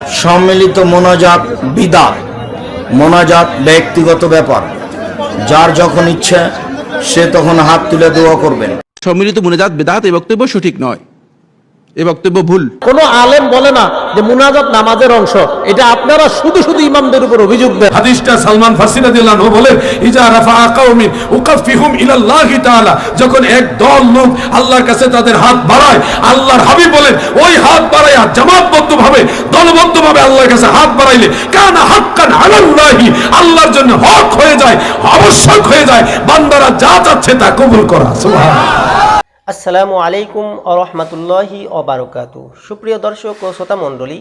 সম্মিলিত মোনাজাত বিদা মোনাজাত ব্যক্তিগত ব্যাপার। যার যখন ইচ্ছে, সে তখন হাত তুলে দোয়া করবেন। সম্মিলিত মোনাজাত বিদাত এই বক্তব্য সঠিক নয়। এই বক্তব্য ভুল। কোনো আলেম বলে না যে মুনাজাত নামাজের অংশ। এটা আপনারা শুধু শুধু ইমামদের উপর অভিযোগ দেন। হাদিসটা সালমান ফার্সি রাদিয়াল্লাহু আনহু বলেন ইজা রাফা কাউমিন উকাফিহুম ইলাল্লাহি তাআলা যখন এক দল লোক আল্লাহর কাছে তাদের হাত বাড়ায় আল্লাহর হাবিব বলেন ওই হাত বাড়ায়া জামাতবদ্ধভাবে দলবদ্ধভাবে আল্লাহর কাছে হাত বাড়াইলে কানা হাক্কান আলাল্লাহি আল্লাহর জন্য হক হয়ে যায় আবশ্যক হয়ে যায় বান্দারা যা চাচ্ছে তা কবুল করা। সুবহানাল্লাহ। আসসালামু আলাইকুম ও রহমতুল্লাহি অবারকাতু সুপ্রিয় দর্শক ও শ্রোতা মণ্ডলী,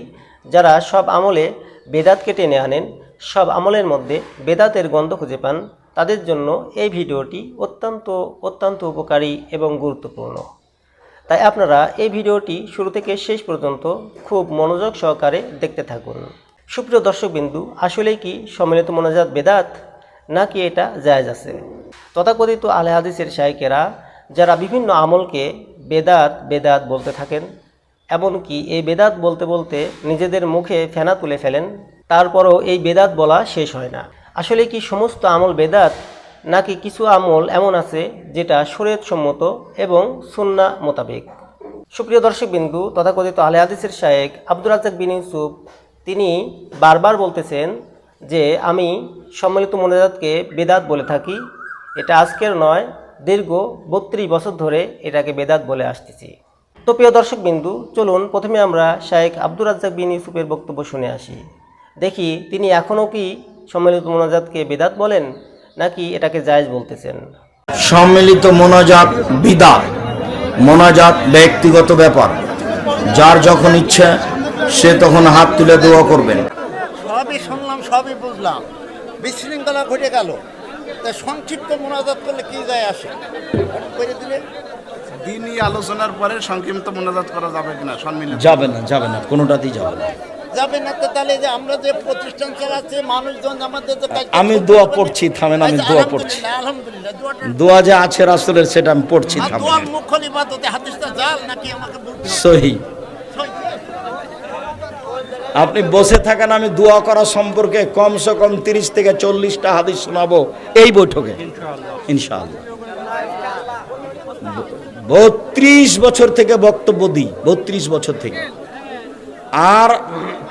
যারা সব আমলে বেদাতকে টেনে আনেন, সব আমলের মধ্যে বেদাতের গন্ধ খুঁজে পান, তাদের জন্য এই ভিডিওটি অত্যন্ত অত্যন্ত উপকারী এবং গুরুত্বপূর্ণ। তাই আপনারা এই ভিডিওটি শুরু থেকে শেষ পর্যন্ত খুব মনোযোগ সহকারে দেখতে থাকুন। সুপ্রিয় দর্শকবিন্দু, আসলে কি সম্মিলিত মনোজাত বেদাত? নাকি এটা জায়েজ আছে? তথাকথিত আলে শায়কেরা যারা বিভিন্ন আমলকে বেদাত বেদাত বলতে থাকেন, এমনকি এই বেদাত বলতে বলতে নিজেদের মুখে ফেনা তুলে ফেলেন, তারপরও এই বেদাত বলা শেষ হয় না। আসলে কি সমস্ত আমল বেদাত? নাকি কিছু আমল এমন আছে যেটা শরীয়ত সম্মত এবং সুন্না মোতাবেক? সুপ্রিয় দর্শক বিন্দু তথাকথিত আলে হাদিসের শায়েক আব্দুর রাজ্জাক বিন ইউসুফ, তিনি বারবার বলতেছেন যে, আমি সম্মিলিত মোনাজাতকে বেদাত বলে থাকি। এটা আজকের নয় দীর্ঘ বত্রিশ বছর ধরে এটাকে বেদাত বলে আসতেছি। তো প্রিয় দর্শক বিন্দু চলুন প্রথমে আমরা শায়েক আব্দুর রাজ্জাক বিন ইউসুফের বক্তব্য শুনে আসি। দেখি তিনি এখনও কি সম্মিলিত মোনাজাতকে বেদাত বলেন নাকি এটাকে জায়েজ বলতেছেন? সম্মিলিত মোনাজাত বিদাত। মোনাজাত ব্যক্তিগত ব্যাপার। যার যখন ইচ্ছে সে তখন হাত তুলে দোয়া করবেন। সবই শুনলাম সবই বুঝলাম। বিশৃঙ্খলা ঘটে গেল। তা সংক্ষিপ্ত মোনাজাত করলে কি যায় আসে? করে দিলে। দিনই আলোচনার পরে সংক্ষিপ্ত মোনাজাত করা যাবে কিনা সম্মিলিত। যাবে না যাবে না কোনোটাতেই যাবে না। যাবে না তো তাহলে যে আমরা যে প্রতিষ্ঠান চালাচ্ছি মানুষজন আমাদের যে আমি দোয়া পড়ছি, থামেন, আমি আচ্ছা, দোয়া পড়ছি। দোয়া যে আছে রাসুলের সেটা আমি পড়ছি আর থামে দোয়া মুখ্য ইবাদতে হাদিসটা জাল নাকি আমাকে বলতে? সহি। আপনি বসে থাকেন আমি দোয়া করা সম্পর্কে কমসে কম তিরিশ থেকে চল্লিশটা হাদিস শোনাবো এই বৈঠকে। ইনশাআল্লাহ। বত্রিশ বছর থেকে বক্তব্য দিই বত্রিশ বছর থেকে। আর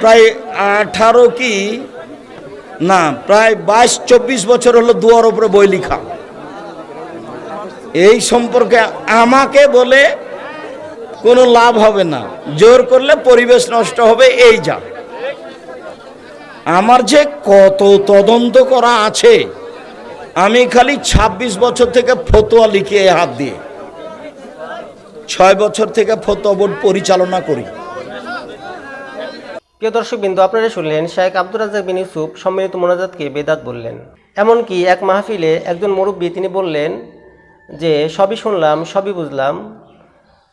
প্রায় আঠারো কি? না প্রায় বাইশ চব্বিশ বছর হলো দুয়ার উপরে বই লিখা। এই সম্পর্কে আমাকে বলে কোনো লাভ হবে না। জোর করলে পরিবেশ নষ্ট হবে এই যা। আমার যে কত তদন্ত করা আছে, আমি খালি ২৬ বছর থেকে ফতোয়া লিখে হাত দিয়ে, ছয় বছর থেকে ফতোয়া বোর্ড পরিচালনা করি। প্রিয় দর্শক বিন্দু আপনারা শুনলেন শেখ আব্দুর রাজ্জাক বিন ইউসুফ সম্মিলিত মোনাজাতকে বেদাত বললেন। এমনকি এক মাহফিলে একজন মুরব্বী তিনি বললেন যে, সবই শুনলাম, সবই বুঝলাম,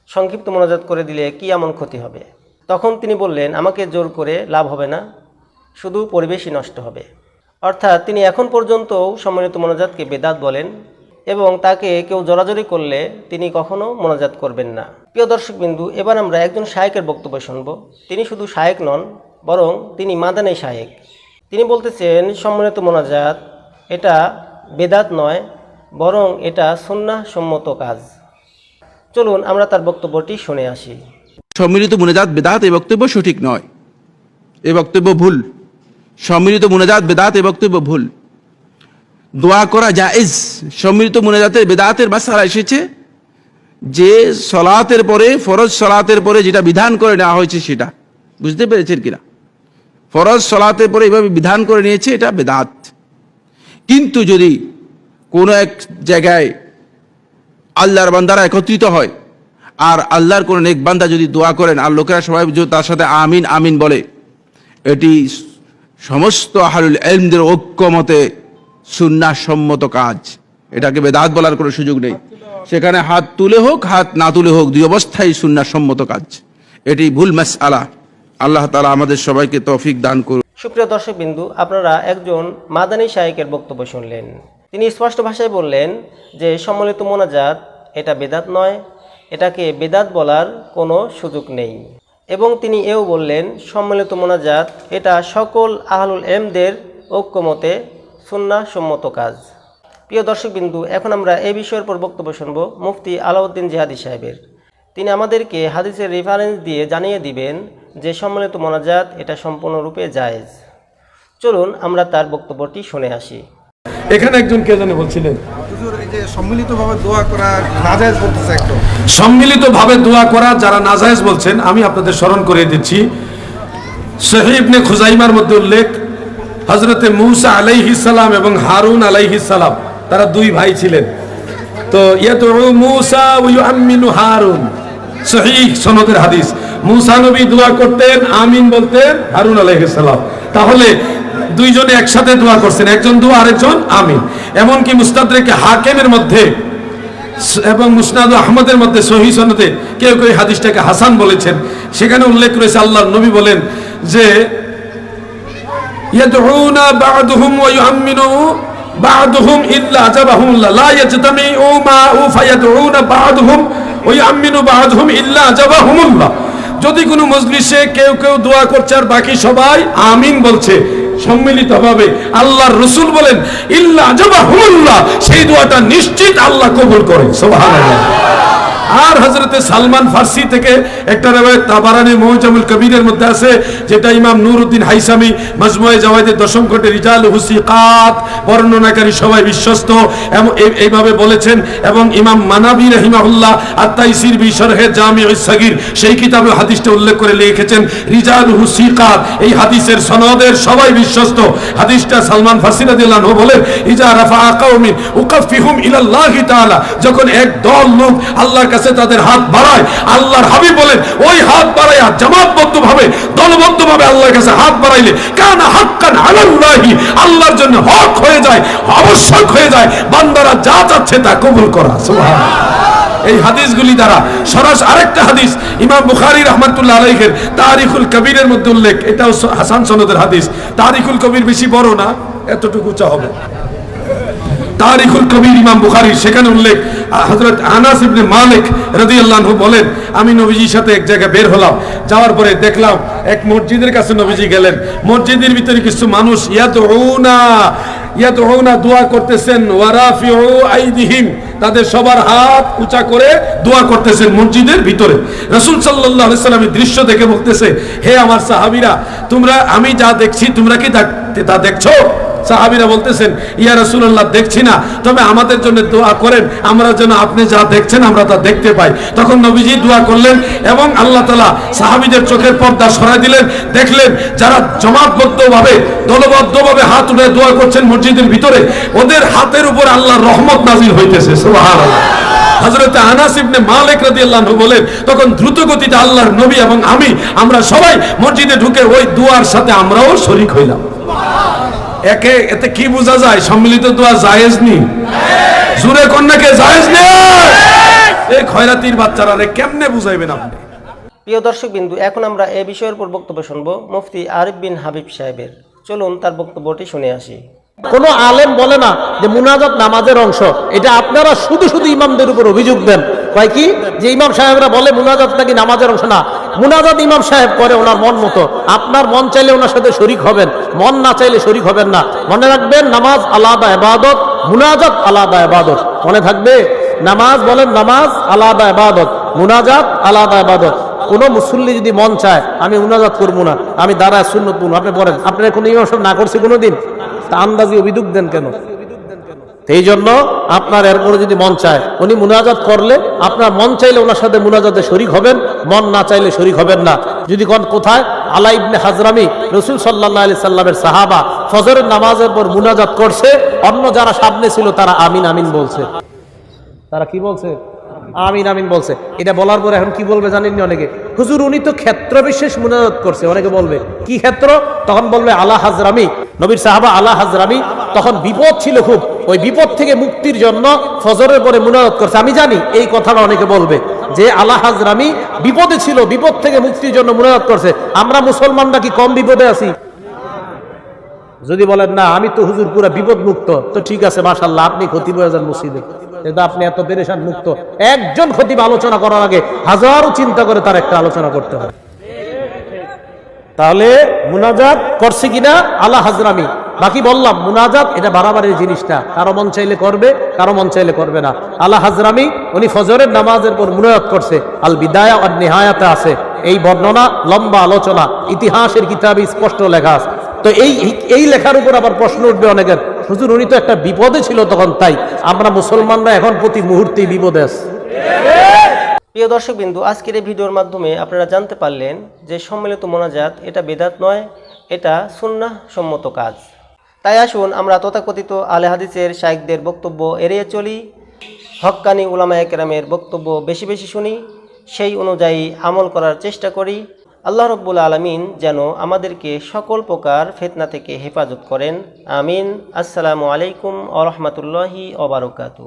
সংক্ষিপ্ত মোনাজাত করে দিলে কি এমন ক্ষতি হবে? তখন তিনি বললেন, আমাকে জোর করে লাভ হবে না। শুধু পরিবেশই নষ্ট হবে। অর্থাৎ তিনি এখন পর্যন্তও সম্মিলিত মোনাজাতকে বেদাত বলেন এবং তাকে কেউ জোরাজোরি করলে তিনি কখনো মোনাজাত করবেন না। প্রিয় দর্শক বিন্দু এবার আমরা একজন শায়েকের বক্তব্য শুনব। তিনি শুধু শায়েক নন, বরং তিনি মাদানী শায়েক। তিনি বলতেছেন সম্মিলিত মোনাজাত, এটা বেদাত নয়, বরং এটা সুন্নাহ সম্মত কাজ। চলুন, আমরা তার বক্তব্যটি শুনে আসি। সম্মিলিত মুনাজাত, বেদাত, এই বক্তব্য সঠিক নয়। এই বক্তব্য ভুল। সম্মিলিত মুনাজাত বেদাত এই বক্তব্য ভুল। দোয়া করা জায়েজ। সম্মিলিত মুনাজাতের বেদাতের মাসালা এসেছে যে সলাতের পরে, ফরজ সলাতের পরে যেটা বিধান করে নেওয়া হয়েছে সেটা। বুঝতে পেরেছেন কিনা? ফরজ সলাতের পরে এভাবে বিধান করে নিয়েছে, এটা বেদাত। কিন্তু যদি কোনো এক জায়গায় আল্লাহর বান্দারা একত্রিত হয়, আর আল্লাহর কোনো নেক বান্দা যদি দোয়া করেন, আর লোকেরা সবাই তার সাথে আমিন আমিন বলে, এটি সমস্ত আহারুল এলমদের ঐক্যমতে সুন্নাসম্মত কাজ। এটাকে বেদাত বলার কোনো সুযোগ নেই। সেখানে হাত তুলে হোক, হাত না তুলে হোক, দুই অবস্থায় সুন্নাসম্মত কাজ। এটি ভুল মাস আলা আল্লাহ তালা আমাদের সবাইকে তৌফিক দান করুন। সুপ্রিয় দর্শক বিন্দু, আপনারা একজন মাদানী শায়েকের বক্তব্য শুনলেন। তিনি স্পষ্ট ভাষায় বললেন যে, সম্মিলিত মোনাজাত এটা বেদাত নয়। এটাকে বেদাত বলার কোনো সুযোগ নেই। এবং তিনি এও বললেন, সম্মিলিত মোনাজাত, এটা সকল আহলুল এমদের ঐক্যমতে সম্মত কাজ। প্রিয় দর্শকবিন্দু, এখন আমরা এই বিষয়ের পর বক্তব্য শুনব মুফতি আলাউদ্দিন জিহাদি সাহেবের। তিনি আমাদেরকে হাদিসের রেফারেন্স দিয়ে জানিয়ে দিবেন যে সম্মিলিত মোনাজাত এটা সম্পূর্ণরূপে জায়েজ। চলুন আমরা তার বক্তব্যটি শুনে আসি। এখানে একজন কে জানে বলছিলেন? দোয়া করা যারা বলছেন, আমি আপনাদের স্মরণ দিচ্ছি। খুজাইমার মধ্যে উল্লেখ হজরতে মুসা আলাইহিস সালাম এবং হারুন আলাইহিস সালাম, তারা দুই ভাই ছিলেন। তো হারুন। সনদের হাদিস। মুসা নবী দোয়া করতেন, আমিন বলতেন, হারুন আলাইহিস তাহলে দুইজনে একসাথে দোয়া করছেন, একজন দোয়া আরেকজন আমিন। এমনকি মুস্তাদরেকে হাকেমের মধ্যে, এবং মুসনাদ আহমদের মধ্যে সহি সনদে কেউ কেউ হাদিসটাকে হাসান বলেছেন। সেখানে উল্লেখ করেছে আল্লাহর নবী বলেন যে, ইয়াদউনা বা'দুহুম ওয়া ইউআমিনু বা'দুহুম ইল্লা আজাবাহুমুল্লাহ লা ইয়াজতামিউ মা'উ ফায়াদউনা বা'দুহুম ওয়া ইউআমিনু বা'দুহুম ইল্লা আজাবাহুমুল্লাহ যদি কোনো মজলিসে কেউ কেউ দোয়া করছে, আর বাকি সবাই আমিন বলছে সম্মিলিতভাবে আল্লাহর রসুল বলেন ইল্লা জবাহুল্লাহ সেই দোয়াটা নিশ্চিত আল্লাহ কবুল করেন। সুবহানাল্লাহ। আর হজরতে সালমান ফার্সি থেকে একটা রেওয়ায়ত তাবারানি মৌজামুল কবিরের মধ্যে আছে, যেটা ইমাম নুরউদ্দিন হাইসামি মজমুয়ে জাওয়াইদের দশম খণ্ডে রিজাল হুসিকাত বর্ণনাকারী সবাই বিশ্বস্ত। এই- এইভাবে বলেছেন, এবং ইমাম মানাবি রহিমাহুল্লাহ আত্মাইসির বি শরহে জামি সগির সেই কিতাবে হাদিসটা উল্লেখ করে লিখেছেন, রিজাল হুসিকাত। এই হাদিসের সনদের সবাই বিশ্বস্ত। হাদিসটা সালমান ফার্সি রাদিয়াল্লাহু বলেন, ইজা রাফা কাউমিন উকাফিহুম ইলাল্লাহি তাআলা। যখন এক দল লোক আল্লাহর কাছে তাদের হাত বাড়ায়। আল্লাহর হাবিব বলেন, ওই হাত বাড়াইয়া জামাতবদ্ধ ভাবে দলবদ্ধ ভাবে আল্লাহর কাছে হাত বাড়াইলে কানা হাক্কান আলাল্লাহি, আল্লাহর জন্য হক হয়ে যায়, আবশ্যক হয়ে যায়, বান্দারা যা চাচ্ছে তা কবুল করা। সুবহানাল্লাহ। এই হাদিসগুলি দ্বারা সরাস আরেকটা হাদিস, ইমাম বুখারী রহমাতুল্লাহ আলাইহের তারিখুল কবিরের মধ্যে উল্লেখ, এটাও হাসান সনদের হাদিস। তারিখুল কবির বেশি বড় না, এতটুকু উঁচা হবে। তারিখুল কবির ইমাম বুখারি, সেখানে উল্লেখ হযরত আনাস ইবনে মালিক রাদিয়াল্লাহু আল্লাহ বলেন, আমি নবীজির সাথে এক জায়গায় বের হলাম। যাওয়ার পরে দেখলাম এক মসজিদের কাছে নবীজি গেলেন। মসজিদের ভিতরে কিছু মানুষ, ইয়াদউনা ইয়াদউনা দোয়া করতেছেন ওয়ারাফিউ আইদিহিম। তাদের সবার হাত উঁচা করে দোয়া করতেছেন মসজিদের ভিতরে। রাসূল সাল্লাল্লাহু আলাইহি সাল্লাম দৃশ্য দেখে বলতেছে, হে আমার সাহাবিরা, তোমরা, আমি যা দেখছি, তোমরা কি তা দেখছ? সাহাবিরা বলতেছেন, ইয়া রাসূলুল্লাহ, দেখছি না। তবে আমাদের জন্য দোয়া করেন। আমরা যেন আপনি যা দেখছেন, আমরা তা দেখতে পাই। তখন নবীজি দোয়া করলেন এবং আল্লাহ তাআলা সাহাবীদের চোখের পর্দা সরাই দিলেন। দেখলেন যারা জমাতবদ্ধভাবে, দলবদ্ধভাবে হাত উঠে দোয়া করছেন মসজিদের ভিতরে, ওদের হাতের উপর আল্লাহর রহমত নাজিল হইতেছে। সুবহানাল্লাহ। হযরতে আনাস ইবনে মালিক রাদিয়াল্লাহু বলেন, তখন দ্রুত গতিতে আল্লাহর নবী এবং আমি, আমরা সবাই মসজিদে ঢুকে ওই দুয়ার সাথে আমরাও শরীক হইলাম। একে এতে কি বোঝা যায়? সম্মিলিত দোয়া জায়েজ নি? জুরে কন্যাকে জায়েজ নেই এই খয়রাতির বাচ্চারা রে কেমনে বুঝাইবেন আপনি? প্রিয় দর্শকবিন্দু এখন আমরা এই বিষয়ের উপর বক্তব্য শুনব মুফতি আরিফ বিন হাবিব সাহেবের। চলুন তার বক্তব্যটি শুনে আসি। কোনো আলেম বলে না যে মুনাজাত নামাজের অংশ এটা আপনারা শুধু শুধু ইমামদের উপর অভিযোগ দেন। কয় কি? যে ইমাম সাহেবরা বলে মুনাজাত নাকি নামাজের অংশ না মুনাজাত ইমাম সাহেব করে ওনার মন মতো। আপনার মন চাইলে ওনার সাথে শরিক হবেন, মন না চাইলে শরিক হবেন না। মনে রাখবেন, নামাজ আলাদা এবাদত মুনাজাত আলাদা এবাদত মনে থাকবে? নামাজ বলেন নামাজ আলাদা এবাদত মুনাজাত আলাদা এবাদত কোনো মুসল্লি যদি মন চায়, আমি মুনাজাত করব না, আমি দাঁড়ায় শূন্য আপনি বলেন, আপনার কোনো ইমাম সাহেব না করছে কোনোদিন? তা আন্দাজি অভিযোগ দেন কেন? এই জন্য আপনার এরপরে যদি মন চায়, উনি মুনাজাত করলে, আপনার মন চাইলে ওনার সাথে মুনাজাতে শরিক হবেন, মন না চাইলে শরিক হবেন না। যদি কোন কোথায়, আলা ইবনে হাজরামি, রসুল সাল্লাহ আলি সাল্লামের সাহাবা, ফজরের নামাজের পর মুনাজাত করছে, অন্য যারা সামনে ছিল তারা আমিন আমিন বলছে। তারা কি বলছে? আমিন আমিন বলছে। এটা বলার পরে এখন কি বলবে জানেননি অনেকে? হুজুর, উনি তো ক্ষেত্র বিশেষ মুনাজাত করছে। অনেকে বলবে, কি ক্ষেত্র? তখন বলবে আলা হাজরামি। নবীর সাহাবা আলা হাজরামি, তখন বিপদ ছিল খুব। ওই বিপদ থেকে মুক্তির জন্য ফজরের পরে মুনাজাত করছে। আমি জানি এই কথাটা অনেকে বলবে যে আলা হাজরামি বিপদে ছিল, বিপদ থেকে মুক্তির জন্য মুনাজাত করছে। আমরা মুসলমানরা কি কম বিপদে আছি? যদি বলেন, না, আমি তো হুজুর পুরো বিপদ মুক্ত তো ঠিক আছে মাশাল্লাহ আপনি খতিব যান মসজিদে কিন্তু আপনি এত পেরেশান মুক্ত একজন খতিব আলোচনা করার আগে হাজারো চিন্তা করে তার একটা আলোচনা করতে হয় তাহলে মুনাজাত করছে কিনা? আল্লাহ হাজরামি বাকি বললাম, মুনাজাত এটা বাড়াবাড়ির জিনিসটা। কারও মন চাইলে করবে, কারও মন চাইলে করবে না। আলা হাজরামি, উনি ফজরের নামাজের পর মুনাজাত করছে। আল বিদায়া আর নেহায়াতে আছে। এই বর্ণনা, লম্বা আলোচনা, ইতিহাসের কিতাবে স্পষ্ট লেখা আছে। তো এই এই লেখার উপর আবার প্রশ্ন উঠবে অনেকের। হুজুর, উনি তো একটা বিপদে ছিল তখন, তাই। আমরা মুসলমানরা এখন প্রতি মুহূর্তেই বিপদে আছি। প্রিয় দর্শকবিন্দু, আজকের এই ভিডিওর মাধ্যমে আপনারা জানতে পারলেন যে সম্মিলিত মোনাজাত এটা বেদাত নয়, এটা সুন্নাহ সম্মত কাজ। তাই আসুন আমরা তথাকথিত আলে হাদিসের শাইকদের বক্তব্য এড়িয়ে চলি। হক্কানি উলামা একরামের বক্তব্য বেশি বেশি শুনি, সেই অনুযায়ী আমল করার চেষ্টা করি। আল্লাহ রব্বুল আলমিন যেন আমাদেরকে সকল প্রকার ফেতনা থেকে হেফাজত করেন। আমিন। আসসালামু আলাইকুম আ রহমতুল্লাহি অবরকাতু